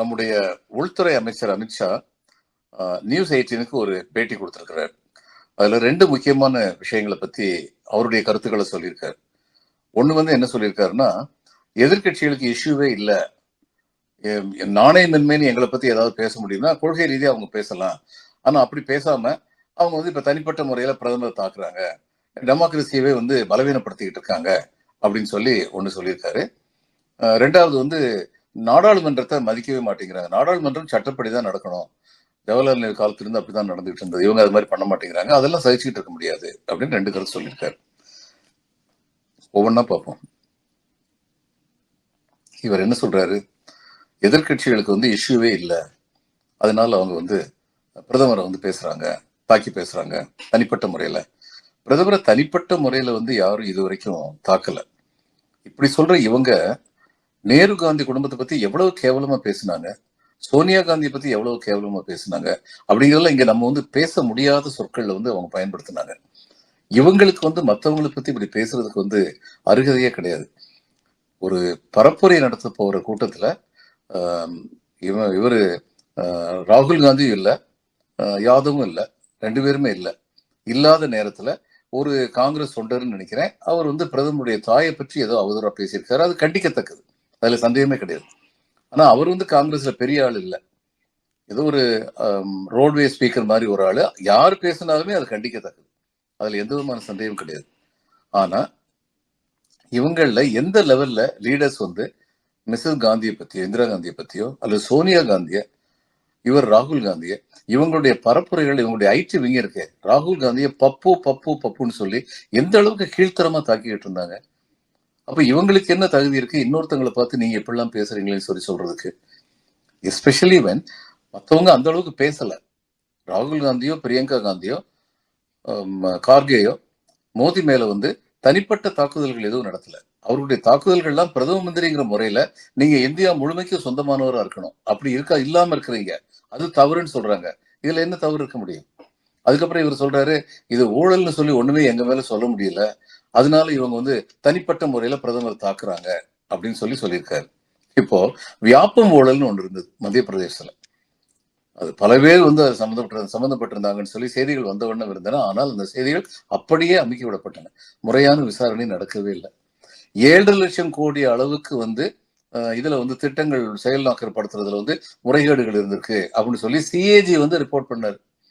நம்முடைய உள்துறை அமைச்சர் அமித்ஷா நியூஸ் எயிட்டீனுக்கு ஒரு பேட்டி கொடுத்துருக்கிறார். அதுல ரெண்டு முக்கியமான விஷயங்களை பத்தி அவருடைய கருத்துக்களை சொல்லியிருக்கார். ஒண்ணு வந்து என்ன சொல்லியிருக்காருன்னா எதிர்க்கட்சிகளுக்கு இஷ்யூவே இல்லை. நாணயமின்மைன்னு எங்களை பத்தி ஏதாவது பேச முடியும்னா கொள்கை ரீதியாக அவங்க பேசலாம். ஆனா அப்படி பேசாம அவங்க வந்து இப்போ தனிப்பட்ட முறையில பிரதமரை தாக்குறாங்க. டெமோக்ரஸியவே வந்து பலவீனப்படுத்திக்கிட்டு இருக்காங்க. அப்படின்னு சொல்லி ஒன்று சொல்லியிருக்காரு. ரெண்டாவது வந்து நாடாளுமன்றத்தை மதிக்கவே மாட்டேங்கிறாங்க. நாடாளுமன்றம் சட்டப்படி தான் நடக்கணும். ஜவஹர்லால் நேரு காலத்திலிருந்து அப்படிதான் நடந்துகிட்டு இருந்தது. இவங்க அது மாதிரி பண்ண மாட்டேங்கிறாங்க. அதெல்லாம் சகிச்சுக்கிட்டு இருக்க முடியாது அப்படின்னு ரெண்டு கருத்து சொல்லியிருக்காரு. ஒவ்வொன்றா பார்ப்போம். இவர் என்ன சொல்றாரு? எதிர்க்கட்சிகளுக்கு வந்து இஷ்யூவே இல்லை. அதனால அவங்க வந்து பிரதமரை வந்து பேசுறாங்க. தாக்கி பேசுறாங்க. தனிப்பட்ட முறையில. பிரதமரை தனிப்பட்ட முறையில வந்து யாரும் இது வரைக்கும் தாக்கல. இப்படி சொல்ற இவங்க நேரு காந்தி குடும்பத்தை பத்தி எவ்வளவு கேவலமா பேசினாங்க? சோனியா காந்தியை பத்தி எவ்வளவு கேவலமா பேசினாங்க? அப்படிங்கிறதுல இங்க நம்ம வந்து பேச முடியாத சொற்கள்ல வந்து அவங்க பயன்படுத்தினாங்க. இவங்களுக்கு வந்து மற்றவங்களை பத்தி இப்படி பேசுறதுக்கு வந்து அருகதையே கிடையாது. ஒரு பரப்புரை நடத்த போற கூட்டத்துல ஆஹ் இவன் இவர் ஆஹ் ராகுல் காந்தியும் இல்லை யாதவும் இல்லை ரெண்டு பேருமே இல்லை. இல்லாத நேரத்துல ஒரு காங்கிரஸ் தொண்டர்னு நினைக்கிறேன். அவர் வந்து பிரதமருடைய தாயை பற்றி ஏதோ அவதூறா பேசியிருக்காரு. அது கண்டிக்கத்தக்கது. அதுல சந்தேகமே கிடையாது. ஆனா அவர் வந்து காங்கிரஸ்ல பெரிய ஆள் இல்லை. ஏதோ ஒரு ரோட்வே ஸ்பீக்கர் மாதிரி ஒரு ஆளு. யார் பேசினாலுமே அது கண்டிக்கத்தக்கது. அதுல எந்த விதமான சந்தேகம் கிடையாது. ஆனா இவங்களில் எந்த லெவல்ல லீடர்ஸ் வந்து மிஸ்ஸஸ் காந்தியை பற்றியோ இந்திரா காந்தியை பத்தியோ அல்லது சோனியா காந்திய இவர் ராகுல் காந்தியை இவங்களுடைய பரப்புரைகள் இவங்களுடைய ஐடி விங்க இருக்கு ராகுல் காந்தியை பப்பு பப்பு பப்புன்னு சொல்லி எந்த அளவுக்கு கீழ்த்தரமா தாக்கிக்கிட்டு இருந்தாங்க அப்ப இவங்களுக்கு என்ன தகுதி இருக்கு? இன்னொருத்தங்களை பார்த்து நீங்க எப்படிலாம் பேசுறீங்களேன்னு சொல்லி சொல்றதுக்கு. எஸ்பெஷலி வென் மற்றவங்க அந்த அளவுக்கு பேசல. ராகுல் காந்தியோ பிரியங்கா காந்தியோ கார்கேயோ மோதி மேல வந்து தனிப்பட்ட தாக்குதல்கள் எதுவும் நடத்தல. அவருடைய தாக்குதல்கள்லாம் பிரதம மந்திரிங்கிற முறையில நீங்க இந்தியா முழுமைக்கும் சொந்தமானவரா இருக்கணும். அப்படி இருக்கா? இல்லாம இருக்கிறீங்க. அது தவறுன்னு சொல்றாங்க. இதுல என்ன தவறு இருக்க முடியும்? அதுக்கப்புறம் இவர் சொல்றாரு இது ஊழல்னு சொல்லி ஒண்ணுமே எங்க மேல சொல்ல முடியல. அதனால இவங்க வந்து தனிப்பட்ட முறையில பிரதமர் தாக்குறாங்க அப்படின்னு சொல்லி சொல்லியிருக்காரு. இப்போ வியாபம் ஊழல்னு ஒன்று இருந்தது மத்திய பிரதேசத்துல. அது பல பேர் வந்து அது சம்மந்தப்பட்ட சம்மந்தப்பட்டிருந்தாங்கன்னு சொல்லி செய்திகள் வந்த வண்ணம் இருந்தன ஆனால் அந்த செய்திகள் அப்படியே அமுக்கி விடப்பட்டன. முறையான விசாரணை நடக்கவே இல்லை. ஏழரை லட்சம் கோடி அளவுக்கு வந்து இதுல வந்து திட்டங்கள் செயல்நாக்கப்படுத்துறதுல வந்து முறைகேடுகள் இருந்திருக்கு அப்படின்னு சொல்லி சிஏஜி வந்து ரிப்போர்ட் பண்ணாரு.